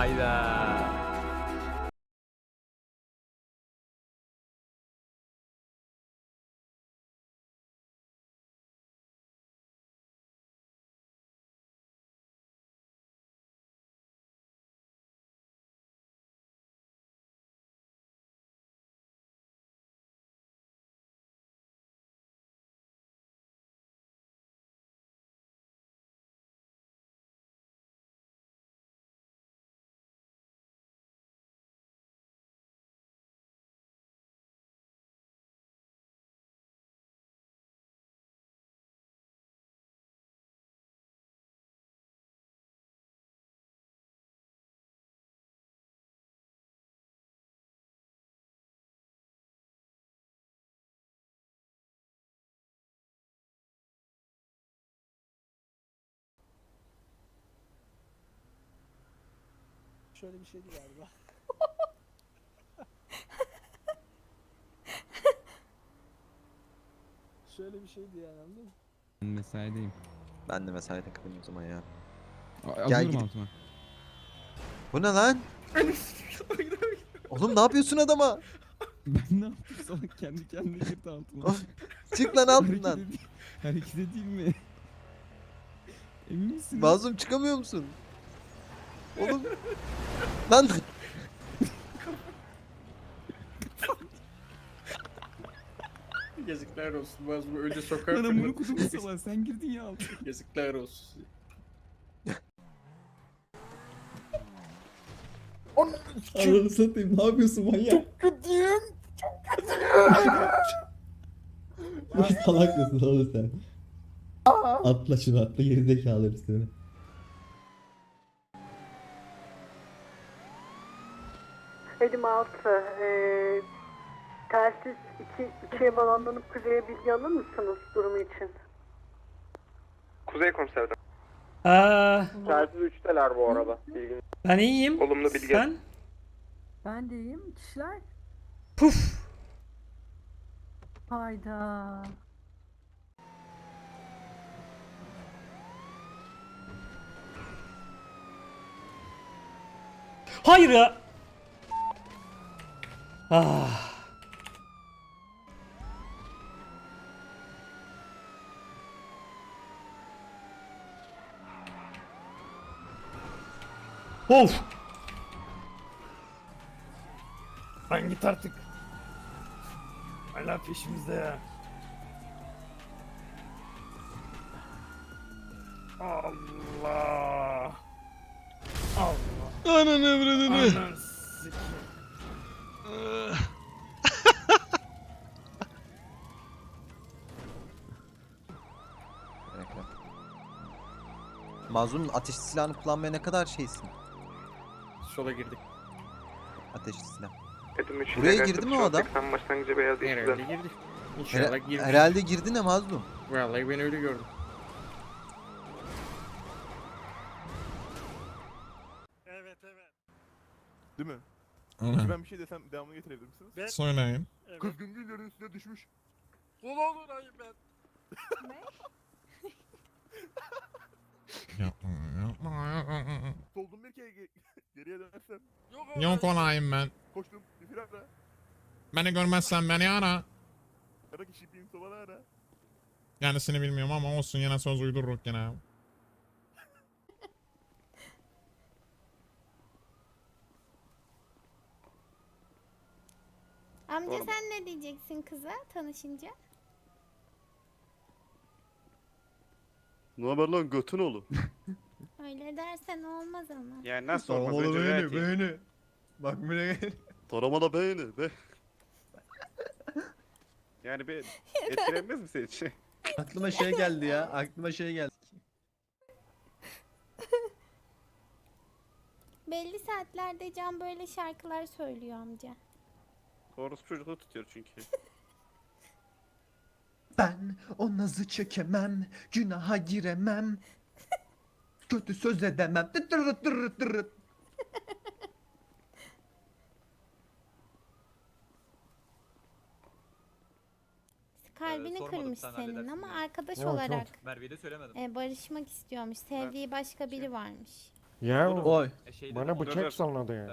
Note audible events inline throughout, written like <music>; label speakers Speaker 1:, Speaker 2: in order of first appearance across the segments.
Speaker 1: Hayda.
Speaker 2: Şöyle bir şeydi galiba. <laughs> Şöyle bir şeydi yani anladın mı?
Speaker 3: Ben mesaideyim.
Speaker 4: Ben de mesela takılayım o zaman ya.
Speaker 3: A-
Speaker 4: Gel
Speaker 3: Alırım
Speaker 4: gidip-
Speaker 3: altıma.
Speaker 4: Bu ne lan? Oğlum ne yapıyorsun adama?
Speaker 3: Ben ne yaptım salak kendi kendine girdi altıma.
Speaker 4: Of, Çık lan
Speaker 3: Hareket
Speaker 4: altından.
Speaker 3: edeyim- Hareket edeyim mi? Emin misin?
Speaker 4: Mazlum çıkamıyor musun? Oğlum. Lan
Speaker 5: Yazıklar olsun. Bazı önce sokar
Speaker 3: Lan amına kodum salak sen girdin ya.
Speaker 5: Yazıklar olsun.
Speaker 6: Ananı satayım ne yapıyorsun manyak? Çok <laughs> Salak mısın oğlum sen? Atla şunu atla gerizekalı seni.
Speaker 7: Elim altı. Ee, telsiz iki, ikiye bağlanıp kuzeye bilgi alır mısınız durumu için?
Speaker 8: Kuzey komiserden.
Speaker 9: Aa,
Speaker 8: Telsiz 3'teler bu arada. Bilgin.
Speaker 9: ben iyiyim.
Speaker 8: Olumlu bilgi.
Speaker 9: Sen?
Speaker 7: Ben de iyiyim. Kişiler?
Speaker 9: Puf.
Speaker 7: Hayda.
Speaker 9: Hayır ya. Ah. Of. Lan git artık. Hala peşimizde ya. Allah. Allah.
Speaker 3: Ananı avradını.
Speaker 9: Anan sikeyim.
Speaker 4: Bekle. Mazlum'un ateşli silahını kullanmaya ne kadar şeysin?
Speaker 5: Sola girdik.
Speaker 4: Ateşli silah.
Speaker 8: Edim 3
Speaker 4: Buraya girdi mi o adam?
Speaker 8: Sen başlangıcı beyaz
Speaker 5: Herhalde girdik.
Speaker 4: Her-
Speaker 5: İnşallah girdik.
Speaker 4: herhalde girdi ne Mazlum?
Speaker 5: Vallahi ben öyle gördüm.
Speaker 2: Evet evet.
Speaker 10: Değil mi?
Speaker 3: Ana.
Speaker 10: Ben bir şey desem devamını getirebilir misiniz?
Speaker 2: Ben-
Speaker 3: Söyleyin.
Speaker 2: evet.
Speaker 10: Kızgın güllerin üstüne düşmüş.
Speaker 2: Kul olur ayı ben.
Speaker 3: Yapma <laughs> yapma yapma.
Speaker 10: Soldum bir kere ge- <laughs> geriye dönersem.
Speaker 2: Yok
Speaker 3: Yok olayım ben.
Speaker 10: Koştum bir firarla.
Speaker 3: Beni görmezsen beni ara.
Speaker 10: Kara kişi bin sobalı ara.
Speaker 3: Kendisini bilmiyorum ama olsun yine söz uydururuk yine.
Speaker 11: Amca
Speaker 8: Doğru.
Speaker 11: sen ne diyeceksin kıza tanışınca?
Speaker 10: Ne haber lan götün oğlu? <laughs>
Speaker 11: Öyle dersen olmaz ama.
Speaker 8: Yani nasıl olmaz önce
Speaker 10: beğeni. Bak bile Taramada beğeni be. <laughs>
Speaker 8: Yani bir <laughs> etkilenmez mi senin için?
Speaker 6: Aklıma şey geldi ya aklıma şey geldi.
Speaker 11: Belli saatlerde Can böyle şarkılar söylüyor amca.
Speaker 8: Orospu çocukluğu tutuyor çünkü. <laughs>
Speaker 4: Ben o nazı çekemem, günaha giremem. Kötü söz edemem. Tıtırıt tırıt tırıt.
Speaker 11: Kalbini
Speaker 1: sormadım,
Speaker 11: kırmış
Speaker 1: sen
Speaker 11: senin
Speaker 1: halledersin
Speaker 11: ama
Speaker 1: diye.
Speaker 11: arkadaş olarak
Speaker 1: Merve'ye de söylemedim.
Speaker 11: e, barışmak istiyormuş. Sevdiği başka biri varmış.
Speaker 9: Ya
Speaker 12: Oy.
Speaker 9: bana bıçak salladı ya.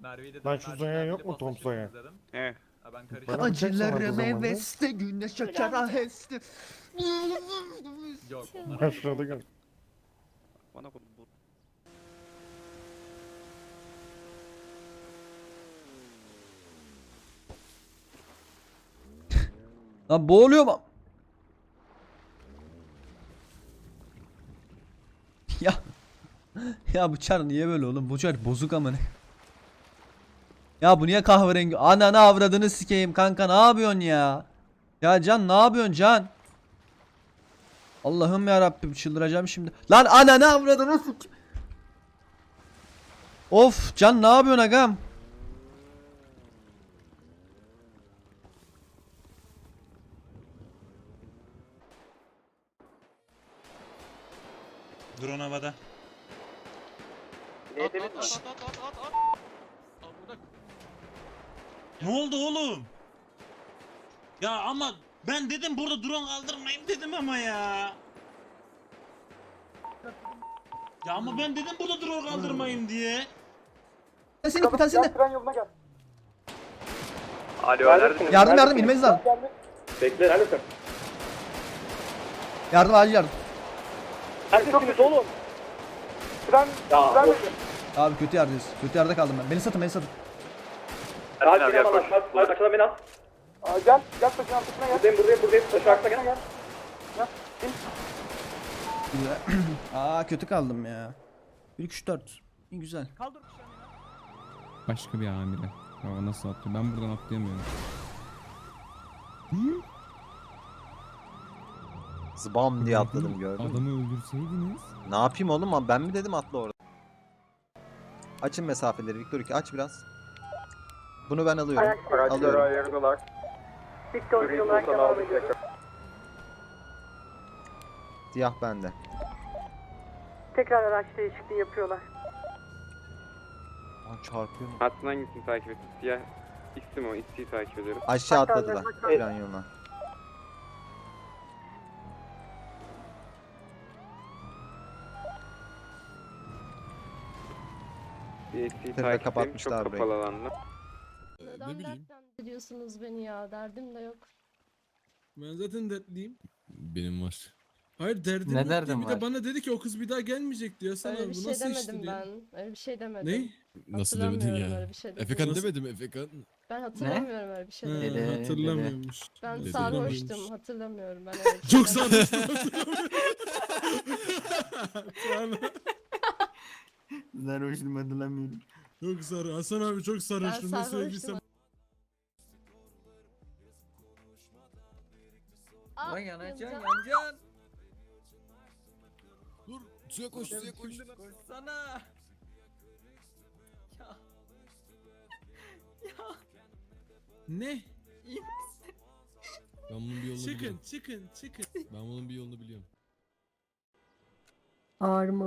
Speaker 4: Kim lan?
Speaker 9: Lan şu Zoya yok mu Tom Zoya?
Speaker 4: He.
Speaker 9: Bana bıçak salladı
Speaker 12: Acılarım
Speaker 9: zamanında.
Speaker 12: heveste güneş açar aheste.
Speaker 9: Başladı gel.
Speaker 4: Bana bu. bu- <laughs>
Speaker 13: Lan boğuluyorum. <laughs> ya. Ya bu çar niye böyle oğlum? Bu çar bozuk ama ne? Ya bu niye kahverengi? Ananı avradını sikeyim kanka ne yapıyorsun ya? Ya Can ne yapıyorsun Can? Allah'ım ya Rabbim çıldıracağım şimdi. Lan ananı avradını sik. Of Can ne yapıyorsun agam?
Speaker 9: Drone havada. Ne oldu oğlum? Ya ama ben dedim burada drone kaldırmayın dedim ama ya. Ya ama ben dedim burada drone kaldırmayın diye.
Speaker 12: Bir tanesini bir tanesini.
Speaker 14: Tren yoluna gel.
Speaker 4: Alo neredesin?
Speaker 12: Yardım yardım inmeniz lazım.
Speaker 4: Bekle neredesin?
Speaker 12: Yardım acil yardım.
Speaker 14: Neredesiniz oğlum? Tren, tren
Speaker 12: Abi kötü yerdeyiz. Kötü yerde kaldım ben. Beni satın beni satın.
Speaker 4: Hadi abi yaklaş.
Speaker 14: Aşağıdan beni al. Aa, gel, gel taşın arkasına gel. Buradayım, buradayım, buradayım. Taşın arkasına gel.
Speaker 13: Güzel. <clears throat> Aa kötü kaldım ya. 1 2 3 4. İyi güzel.
Speaker 6: Başka bir amire. Aa, nasıl atlıyor? Ben buradan atlayamıyorum.
Speaker 10: Zbam diye atladım gördün mü?
Speaker 6: Adamı öldürseydiniz.
Speaker 10: Ne yapayım oğlum ben mi dedim atla orada. Açın mesafeleri Victor 2 aç biraz. Bunu ben alıyorum.
Speaker 7: Araçları
Speaker 10: Alıyorum.
Speaker 14: ayırdılar.
Speaker 7: Victor olarak devam ediyoruz.
Speaker 10: Siyah bende.
Speaker 7: Tekrar araç değişikliği yapıyorlar.
Speaker 10: Aa, çarpıyor mu?
Speaker 4: Hattın hangisini takip ettin? Siyah isim o. İstiyi takip ediyorum.
Speaker 10: Aşağı
Speaker 7: Hatta
Speaker 10: atladılar.
Speaker 7: hatta-
Speaker 10: Plan yoluna.
Speaker 4: İstiyi
Speaker 10: Tırda
Speaker 4: takip edeyim.
Speaker 10: kapatmışlar
Speaker 4: Çok
Speaker 10: burayı.
Speaker 4: kapalı alanda.
Speaker 6: Ne bileyim.
Speaker 11: ediyorsunuz beni ya derdim de yok.
Speaker 14: Ben zaten dertliyim.
Speaker 6: Benim var.
Speaker 14: Hayır derdim
Speaker 9: Ne
Speaker 14: yok
Speaker 9: derdin
Speaker 14: diye. Bir
Speaker 9: var?
Speaker 14: de bana dedi ki o kız bir daha gelmeyecek diyor. Sana
Speaker 11: Öyle bir şey
Speaker 14: nasıl işti
Speaker 11: demedim
Speaker 14: diyor.
Speaker 11: ben. Öyle bir şey demedim.
Speaker 14: Ne?
Speaker 6: Nasıl demedin
Speaker 11: Hatırlamıyorum
Speaker 6: ya?
Speaker 11: öyle bir şey dedim.
Speaker 6: Efekan
Speaker 14: Nasıl-
Speaker 6: demedim Efekan.
Speaker 11: Ben hatırlamıyorum öyle bir şey
Speaker 14: Ha,
Speaker 11: dedim.
Speaker 14: hatırlamıyormuş.
Speaker 11: Ben
Speaker 6: Dedi.
Speaker 11: sarhoştum hatırlamıyorum ben öyle bir şey
Speaker 14: Çok
Speaker 11: demedim.
Speaker 14: sarhoştum. <laughs>
Speaker 9: Sarhoşum hatırlamıyorum.
Speaker 14: çok sarı. Hasan abi çok sarhoştum. Ne
Speaker 11: sarhoştum.
Speaker 14: söylediysem.
Speaker 11: Aa,
Speaker 9: Lan
Speaker 11: yanacağım.
Speaker 9: yanacaksın yanacaksın.
Speaker 6: Dur suya koş suya koş.
Speaker 9: Koşsana. Ya. Ya.
Speaker 14: Ne?
Speaker 6: Ben bunun bir yolunu
Speaker 14: Çıkın,
Speaker 6: biliyorum.
Speaker 14: çıkın, çıkın.
Speaker 6: Ben bunun bir yolunu biliyorum.
Speaker 7: Ağrı mı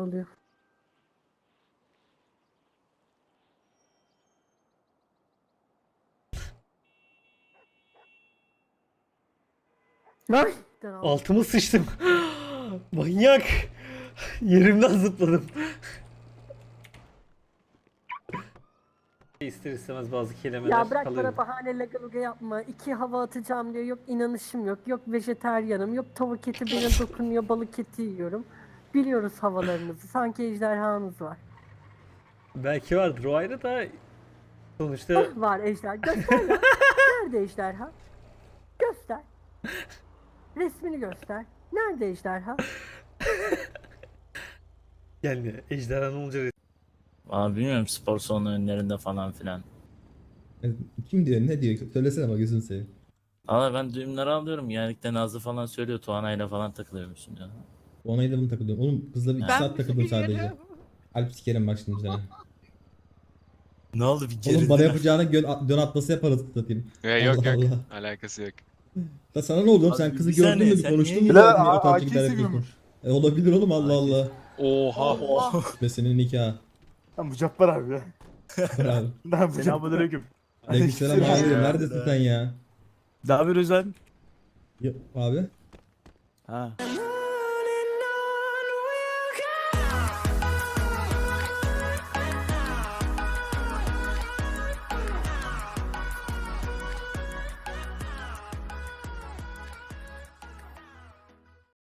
Speaker 7: Ay!
Speaker 9: Altıma sıçtım. <gasps> Manyak. Yerimden zıpladım. İster istemez bazı kelimeler
Speaker 7: Ya bırak
Speaker 9: kalıyor.
Speaker 7: bana bahane lagaluga yapma. İki hava atacağım diyor. Yok inanışım yok. Yok vejeteryanım. Yok tavuk eti bana <laughs> dokunuyor. Balık eti yiyorum. Biliyoruz havalarınızı. Sanki ejderhanız var.
Speaker 9: Belki vardır o ayrı da sonuçta
Speaker 7: Ah, var ejder. Göster lan. <laughs> Nerede ejderha? Göster. Resmini göster. Nerede ejderha? <laughs>
Speaker 9: yani ejderhan olunca
Speaker 15: Abi bilmiyorum spor salonu önlerinde falan filan.
Speaker 6: Kim diyor ne diyor? Söylesene bak gözünü seveyim.
Speaker 15: Valla ben düğümleri alıyorum. Genellikle Nazlı falan söylüyor. Tuana'yla falan takılıyormuşsun ya.
Speaker 6: Ona da mı takılıyorum? Oğlum kızla bir iki saat takıldım sadece. Alp sikerim bak şimdi sana.
Speaker 15: Ne oldu bir
Speaker 6: Oğlum bana yapacağına gön dön atlası yaparız satayım.
Speaker 5: yok
Speaker 6: Allah
Speaker 5: yok.
Speaker 6: Allah.
Speaker 5: Alakası yok.
Speaker 6: Da sana ne oldu oğlum? Sen kızı gördün mü? Bir konuştun mu? Ya, otantik hareketler E, olabilir oğlum Allah Allah.
Speaker 15: Oha.
Speaker 6: Ve senin nikah.
Speaker 9: Lan Mucabbar abi ya.
Speaker 6: Bravo.
Speaker 9: Lan <laughs> Selamünaleyküm.
Speaker 6: Aleykümselam abi. Neredesin sen ya?
Speaker 9: Ne haber Özen?
Speaker 6: Ya, abi.
Speaker 9: Ha.